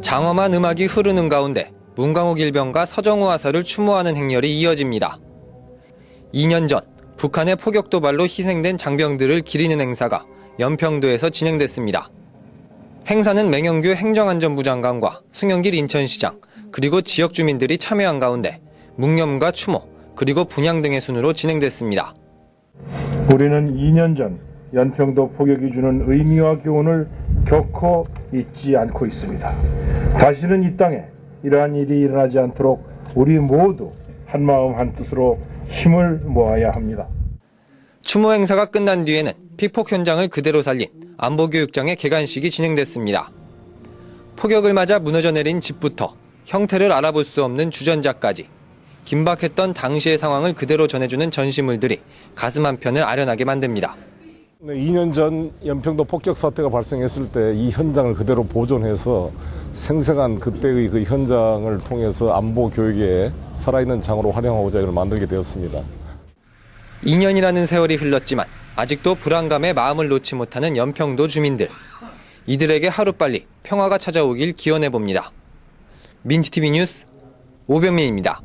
장엄한 음악이 흐르는 가운데 문광욱 일병과 서정우 하사를 추모하는 행렬이 이어집니다. 2년 전 북한의 포격 도발로 희생된 장병들을 기리는 행사가 연평도에서 진행됐습니다. 행사는 맹영규 행정안전부 장관과 송영길 인천시장 그리고 지역 주민들이 참여한 가운데 묵념과 추모 그리고 분향 등의 순으로 진행됐습니다. 우리는 2년 전 연평도 포격이 주는 의미와 교훈을 결코 잊지 않고 있습니다. 다시는 이 땅에 이러한 일이 일어나지 않도록 우리 모두 한마음 한뜻으로 힘을 모아야 합니다. 추모 행사가 끝난 뒤에는 피폭 현장을 그대로 살린 안보교육장의 개관식이 진행됐습니다. 포격을 맞아 무너져 내린 집부터 형태를 알아볼 수 없는 주전자까지 긴박했던 당시의 상황을 그대로 전해주는 전시물들이 가슴 한편을 아련하게 만듭니다. 네, 2년 전 연평도 폭격 사태가 발생했을 때 이 현장을 그대로 보존해서 생생한 그때의 그 현장을 통해서 안보 교육에 살아있는 장으로 활용하고자 이걸 만들게 되었습니다. 2년이라는 세월이 흘렀지만 아직도 불안감에 마음을 놓지 못하는 연평도 주민들. 이들에게 하루빨리 평화가 찾아오길 기원해 봅니다. 민티티비 뉴스 오병민입니다.